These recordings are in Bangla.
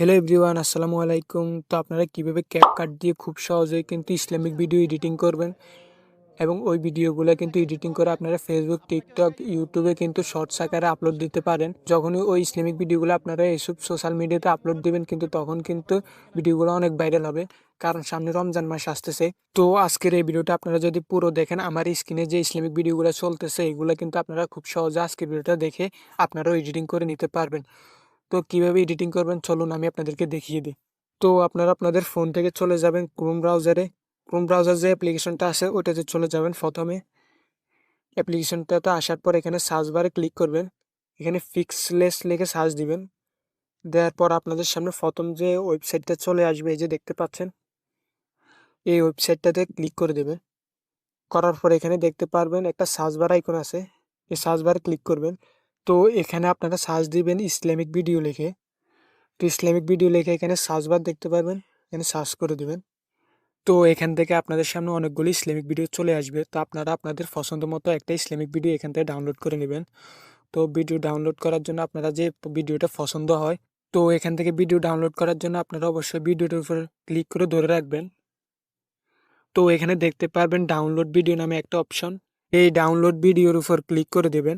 হ্যালো এভরিওয়ান আসসালামু আলাইকুম তো আপনারা কীভাবে ক্যাপকাট দিয়ে খুব সহজেই কিন্তু ইসলামিক ভিডিও এডিটিং করবেন? এবং ওই ভিডিওগুলো কিন্তু এডিটিং করে আপনারা ফেসবুক টিকটক ইউটিউবে কিন্তু শর্টস আকারে আপলোড দিতে পারেন। যখনই ওই ইসলামিক ভিডিওগুলো আপনারা এইসব সোশ্যাল মিডিয়াতে আপলোড দিবেন কিন্তু তখন কিন্তু ভিডিওগুলো অনেক ভাইরাল হবে, কারণ সামনে রমজান মাস আসতেছে। তো আজকের এই ভিডিওটা আপনারা যদি পুরো দেখেন, আমার স্ক্রিনে যে ইসলামিক ভিডিওগুলো চলতেছে, এগুলো কিন্তু আপনারা খুব সহজে আজকের ভিডিওটা দেখে আপনারাও এডিটিং করে নিতে পারবেন। তো কীভাবে এডিটিং করবেন? চলুন আমি আপনাদেরকে দেখিয়ে দিই। তো আপনারা আপনাদের ফোন থেকে চলে যাবেন ক্রোম ব্রাউজারে ক্রোম ব্রাউজার যে অ্যাপ্লিকেশনটা আছে ওটাতে চলে যাবেন প্রথমে। অ্যাপ্লিকেশনটাতে আসার পর এখানে সার্চ বারে ক্লিক করবেন। এখানে ফিক্সলেস লিখে সার্চ দিবেন। দেওয়ার পর আপনাদের সামনে প্রথম যে ওয়েবসাইটটা চলে আসবে, এই যে দেখতে পাচ্ছেন? এই ওয়েবসাইটটাতে ক্লিক করে দেবে করার পর এখানে দেখতে পারবেন একটা সার্চ বার আইকন আছে। এই সার্চ বারে ক্লিক করবেন। তো এখানে আপনারা সার্চ দিবেন ইসলামিক ভিডিও লিখে। তো ইসলামিক ভিডিও লিখে এখানে সার্চ বার দেখতে পারবেন, এখানে সার্চ করে দেবেন। তো এখান থেকে আপনাদের সামনে অনেকগুলো ইসলামিক ভিডিও চলে আসবে। তো আপনারা আপনাদের পছন্দ মতো একটা ইসলামিক ভিডিও এখান থেকে ডাউনলোড করে নেবেন। তো ভিডিও ডাউনলোড করার জন্য আপনারা যে ভিডিওটা পছন্দ হয়, তো এখান থেকে ভিডিও ডাউনলোড করার জন্য আপনারা অবশ্যই ভিডিওটার উপর ক্লিক করে ধরে রাখবেন। তো এখানে দেখতে পারবেন ডাউনলোড ভিডিও নামে একটা অপশন এই ডাউনলোড ভিডিওর উপর ক্লিক করে দেবেন।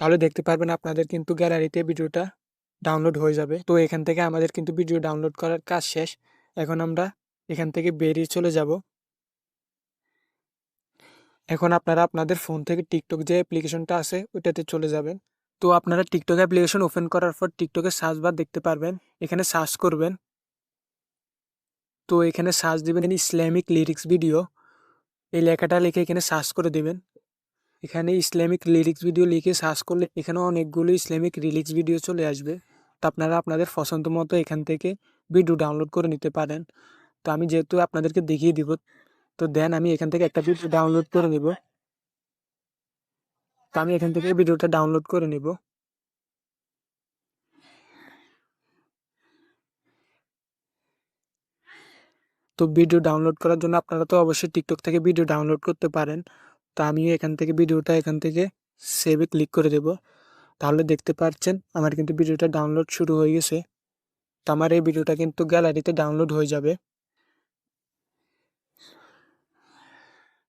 তাহলে দেখতে পারবেন আপনাদের কিন্তু গ্যালারিতে ভিডিওটা ডাউনলোড হয়ে যাবে। তো এখান থেকে আমাদের কিন্তু ভিডিও ডাউনলোড করার কাজ শেষ। এখন আমরা এখান থেকে বেরিয়ে চলে যাব। এখন আপনারা আপনাদের ফোন থেকে টিকটক যে অ্যাপ্লিকেশনটা আছে, ওইটাতে চলে যাবেন। তো আপনারা টিকটক অ্যাপ্লিকেশন ওপেন করার পর টিকটকের সার্চ বার দেখতে পারবেন। এখানে সার্চ করবেন। তো এখানে সার্চ দেবেন ইসলামিক লিরিক্স ভিডিও এই লেখাটা লিখে এখানে সার্চ করে দেবেন। এখানে ইসলামিক লিরিক্স ভিডিও লিখে সার্চ করলে এখানে অনেকগুলো ইসলামিক রিলিক্স ভিডিও চলে আসবে। তো আপনারা আপনাদের পছন্দ মতো এখান থেকে ভিডিও ডাউনলোড করে নিতে পারেন। তো আমি যেহেতু আপনাদেরকে দেখিয়ে দিব, তো দেন আমি এখান থেকে একটা ভিডিও ডাউনলোড করে নিব। তো আমি এখান থেকে ভিডিওটা ডাউনলোড করে নিব। তো ভিডিও ডাউনলোড করার জন্য আপনারা তো অবশ্যই টিকটক থেকে ভিডিও ডাউনলোড করতে পারেন। তো আমি এখান থেকে ভিডিওটা এখান থেকে সেভে ক্লিক করে দেব। তাহলে দেখতে পাচ্ছেন আমার কিন্তু ভিডিওটা ডাউনলোড শুরু হয়ে গেছে। তো আমার এই ভিডিওটা কিন্তু গ্যালারিতে ডাউনলোড হয়ে যাবে।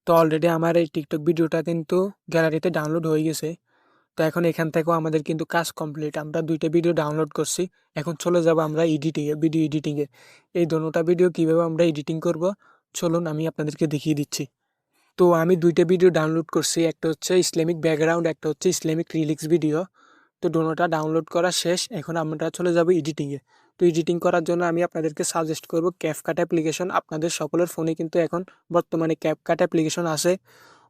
তো অলরেডি আমার এই টিকটক ভিডিওটা কিন্তু গ্যালারিতে ডাউনলোড হয়ে গেছে। তো এখন এখান থেকেও আমাদের কিন্তু কাজ কমপ্লিট আমরা দুইটা ভিডিও ডাউনলোড করছি। এখন চলে যাব আমরা এডিটিংয়ে ভিডিও এডিটিংয়ে এই দোনোটা ভিডিও কীভাবে আমরা এডিটিং করব? চলুন আমি আপনাদেরকে দেখিয়ে দিচ্ছি। তো আমি দুইটা ভিডিও ডাউনলোড করছি, একটা হচ্ছে ইসলামিক ব্যাকগ্রাউন্ড একটা হচ্ছে ইসলামিক রিলিক্স ভিডিও তো দোনোটা ডাউনলোড করা শেষ, এখন আমরা চলে যাব এডিটিংয়ে তো এডিটিং করার জন্য আমি আপনাদেরকে সাজেস্ট করব ক্যাপকাট অ্যাপ্লিকেশন আপনাদের সকলের ফোনে কিন্তু এখন বর্তমানে ক্যাপকাট অ্যাপ্লিকেশন আছে।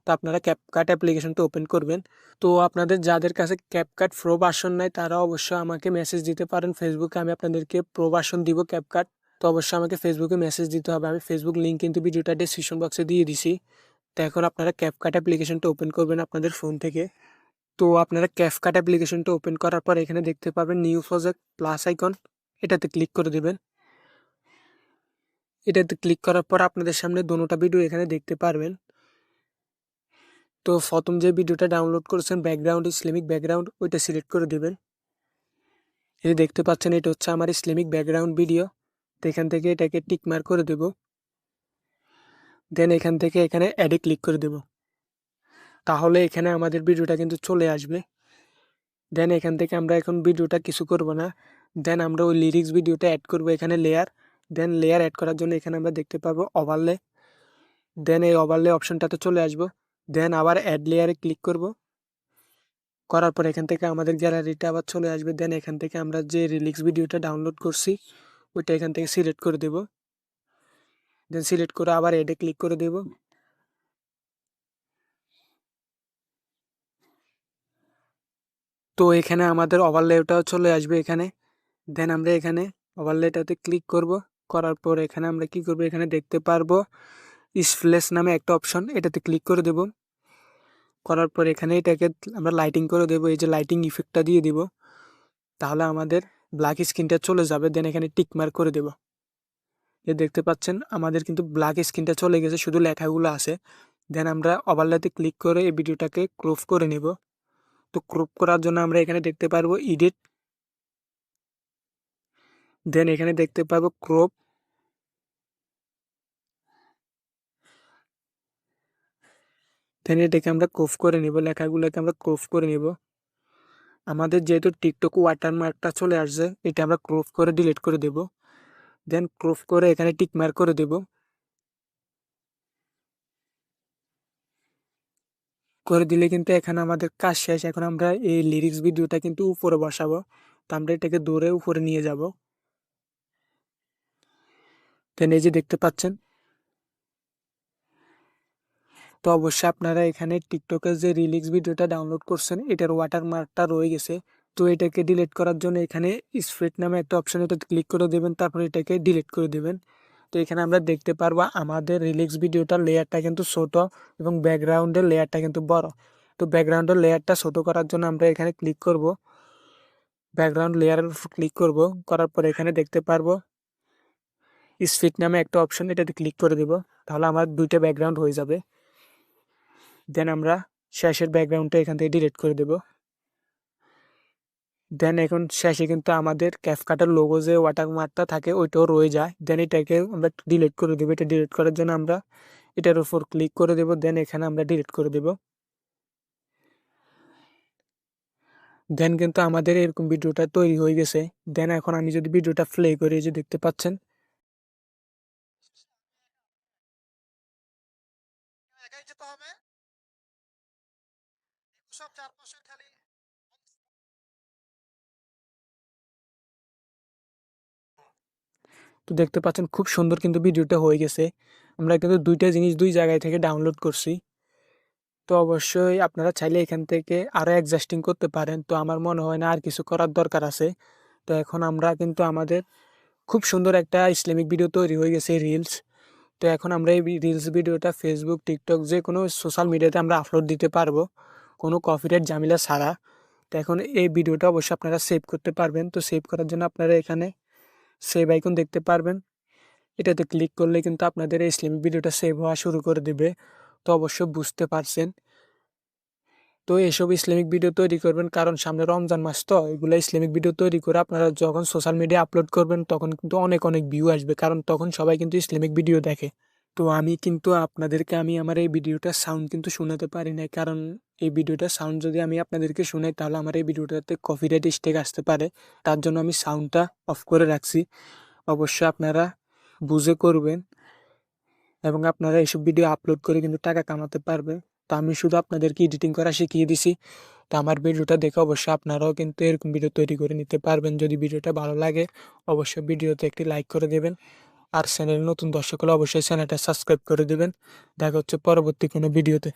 তো আপনারা ক্যাপকাট অ্যাপ্লিকেশনটা ওপেন করবেন। তো আপনাদের যাদের কাছে ক্যাপকাট প্রো ভার্সন নাই, তারা অবশ্যই আমাকে মেসেজ দিতে পারেন। ফেসবুকে আমি আপনাদেরকে প্রো ভার্সন দিব ক্যাপকাট তো অবশ্যই আমাকে ফেসবুকে মেসেজ দিতে হবে। আমি ফেসবুক লিঙ্ক কিন্তু ভিডিওটা ডিসক্রিপশন বক্সে দিয়ে দিছি। তো এখন আপনারা ক্যাপকাট অ্যাপ্লিকেশনটা ওপেন করবেন আপনাদের ফোন থেকে। তো আপনারা ক্যাপকাট অ্যাপ্লিকেশনটা ওপেন করার পর এখানে দেখতে পাবেন নিউ প্রজেক্ট প্লাস আইকন এটাতে ক্লিক করে দেবেন। এটাতে ক্লিক করার পর আপনাদের সামনে দোনোটা ভিডিও এখানে দেখতে পারবেন। তো প্রথম যে ভিডিওটা ডাউনলোড করেছেন ব্যাকগ্রাউন্ড ইসলামিক ব্যাকগ্রাউন্ড ওইটা সিলেক্ট করে দেবেন। এই দেখতে পাচ্ছেন, এটা হচ্ছে আমার ইসলামিক ব্যাকগ্রাউন্ড ভিডিও তো এখান থেকে এটাকে টিক মার্ক করে দেব। দেন এখান থেকে এখানে অ্যাডে ক্লিক করে দেব। তাহলে এখানে আমাদের ভিডিওটা কিন্তু চলে আসবে। দেন এখান থেকে আমরা এখন ভিডিওটা কিছু করব না। দেন আমরা ওই লিরিক্স ভিডিওটা অ্যাড করব এখানে লেয়ার দেন লেয়ার অ্যাড করার জন্য এখানে আমরা দেখতে পাবো ওভারলে দেন এই ওভারলে অপশনটাতে চলে আসব। দেন আবার অ্যাড লেয়ারে ক্লিক করব। করার পর এখান থেকে আমাদের গ্যালারিটা আবার চলে আসবে। দেন এখান থেকে আমরা যে রিলিক্স ভিডিওটা ডাউনলোড করছি, ওইটা এখান থেকে সিলেক্ট করে দেব। দেন সিলেক্ট করে আবার এডে ক্লিক করে দেব। তো এখানে আমাদের ওভারলেটাও চলে আসবে এখানে। দেন আমরা এখানে ওভারলেটাতে ক্লিক করব। করার পর এখানে আমরা কি করব? এখানে দেখতে পারব স্প্লেস নামে একটা অপশন এটাতে ক্লিক করে দেব। করার পর এখানে এটাকে আমরা লাইটিং করে দেব, এই যে লাইটিং ইফেক্টটা দিয়ে দিব। তাহলে আমাদের ব্ল্যাক স্ক্রিনটা চলে যাবে। দেন এখানে টিক মার্ক করে দেব। এ দেখতে পাচ্ছেন আমাদের কিন্তু ব্ল্যাক স্ক্রিনটা চলে গেছে, শুধু লেখাগুলো আছে। দেন আমরা ওভারলাতে ক্লিক করে এই ভিডিওটাকে ক্রপ করে নেব। তো ক্রপ করার জন্য আমরা এখানে দেখতে পারব ইডিট দেন এখানে দেখতে পারব ক্রপ দেন এটাকে আমরা কোফ করে নিব, লেখাগুলোকে আমরা কোফ করে নিব। আমাদের যেহেতু টিকটক ওয়াটারমার্কটা চলে আসছে, এটা আমরা ক্রপ করে ডিলিট করে দেব। দেন ক্রপ করে এখানে টিক মার্ক করে দেব। করে দিলে কিন্তু এখানে আমাদের কাজ শেষ। এখন আমরা এই লিরিক্স ভিডিওটা কিন্তু উপরে বসাবো। তো আমরা এটাকে দৌড়ে উপরে নিয়ে যাব। দেন এই যে দেখতে পাচ্ছেন। তো অবশ্যই আপনারা এখানে টিকটকের যে রিলিক্স ভিডিওটা ডাউনলোড করছেন, এটার ওয়াটারমার্কটা রয়ে গেছে। তো এটাকে ডিলিট করার জন্য এখানে স্প্রেড নামে একটা অপশন এটা ক্লিক করে দেবেন, তারপর এটাকে ডিলিট করে দেবেন। তো এখানে আমরা দেখতে পারব আমাদের রিলিক্স ভিডিওটার লেয়ারটা কিন্তু ছোট এবং ব্যাকগ্রাউন্ডের লেয়ারটা কিন্তু বড়। তো ব্যাকগ্রাউন্ডের লেয়ারটা ছোট করার জন্য আমরা এখানে ক্লিক করব। ব্যাকগ্রাউন্ড লেয়ারের ক্লিক করব, করার পর এখানে দেখতে পারব স্পিড নামে একটা অপশন এটাতে ক্লিক করে দেব। তাহলে আমার দুইটা ব্যাকগ্রাউন্ড হয়ে যাবে। দেন আমরা শেষের ব্যাকগ্রাউন্ডটা এখান থেকে ডিলিট করে দেব। দেন এখন শেষে কিন্তু আমাদের ক্যাফকাটার লোগো যে ওয়াটারমার্কটা থাকে, ওইটাও রয়ে যায়। দেন এটাকে আমরা ডিলিট করে দেবো। এটা ডিলিট করার জন্য আমরা এটার উপর ক্লিক করে দেব। দেন এখানে আমরা ডিলিট করে দেব। দেন কিন্তু আমাদের এরকম ভিডিওটা তৈরি হয়ে গেছে। দেন এখন আমি যদি ভিডিওটা প্লে করি যে দেখতে পাচ্ছেন। সব খালি তো দেখতে পাচ্ছেন খুব সুন্দর কিন্তু ভিডিওটা হয়ে গেছে। আমরা কিন্তু দুইটা জিনিস দুই জায়গায় থেকে ডাউনলোড করছি। তো অবশ্যই আপনারা চাইলে এখান থেকে আরও অ্যাডজাস্টিং করতে পারেন। তো আমার মনে হয় না আর কিছু করার দরকার আছে। তো এখন আমরা কিন্তু আমাদের খুব সুন্দর একটা ইসলামিক ভিডিও তৈরি হয়ে গেছে রিলস তো এখন আমরা এই রিলস ভিডিওটা ফেসবুক টিকটক যে কোনো সোশ্যাল মিডিয়াতে আমরা আপলোড দিতে পারব। কোনো কপিরাইট ঝামেলা ছাড়া। তো এখন এই ভিডিওটা অবশ্যই আপনারা সেভ করতে পারবেন। তো সেভ করার জন্য আপনারা এখানে সেভ আইকন দেখতে পারবেন। এটাতে ক্লিক করলে কিন্তু আপনাদের এই ইসলামিক ভিডিওটা সেভ হওয়া শুরু করে দেবে। তো অবশ্য বুঝতে পারছেন। তো এসব ইসলামিক ভিডিও তৈরি করবেন, কারণ সামনে রমজান মাস তো, এগুলো ইসলামিক ভিডিও তৈরি করে আপনারা যখন সোশ্যাল মিডিয়া আপলোড করবেন, তখন কিন্তু অনেক অনেক ভিউ আসবে, কারণ তখন সবাই কিন্তু ইসলামিক ভিডিও দেখে। তো আমি কিন্তু আপনাদেরকে, আমি আমার এই ভিডিওটার সাউন্ড কিন্তু শোনাতে পারি না কারণ এই ভিডিওটার সাউন্ড যদি আমি আপনাদেরকে শোনাই, তাহলে আমার এই ভিডিওটাতে কপিরাইট স্টেক আসতে পারে। তার জন্য আমি সাউন্ডটা অফ করে রাখছি। অবশ্যই আপনারা বুঝে করবেন এবং আপনারা এইসব ভিডিও আপলোড করে কিন্তু টাকা কামাতে পারবে তো আমি শুধু আপনাদেরকে এডিটিং করা শিখিয়ে দিছি। তো আমার ভিডিওটা দেখে অবশ্যই আপনারাও কিন্তু এরকম ভিডিও তৈরি করে নিতে পারবেন। যদি ভিডিওটা ভালো লাগে, অবশ্যই ভিডিওতে একটি লাইক করে দেবেন। আর চ্যানেল নতুন দর্শক হলে অবশ্যই চ্যানেলটা সাবস্ক্রাইব করে দেবেন। দেখা হচ্ছে পরবর্তী কোনো ভিডিওতে।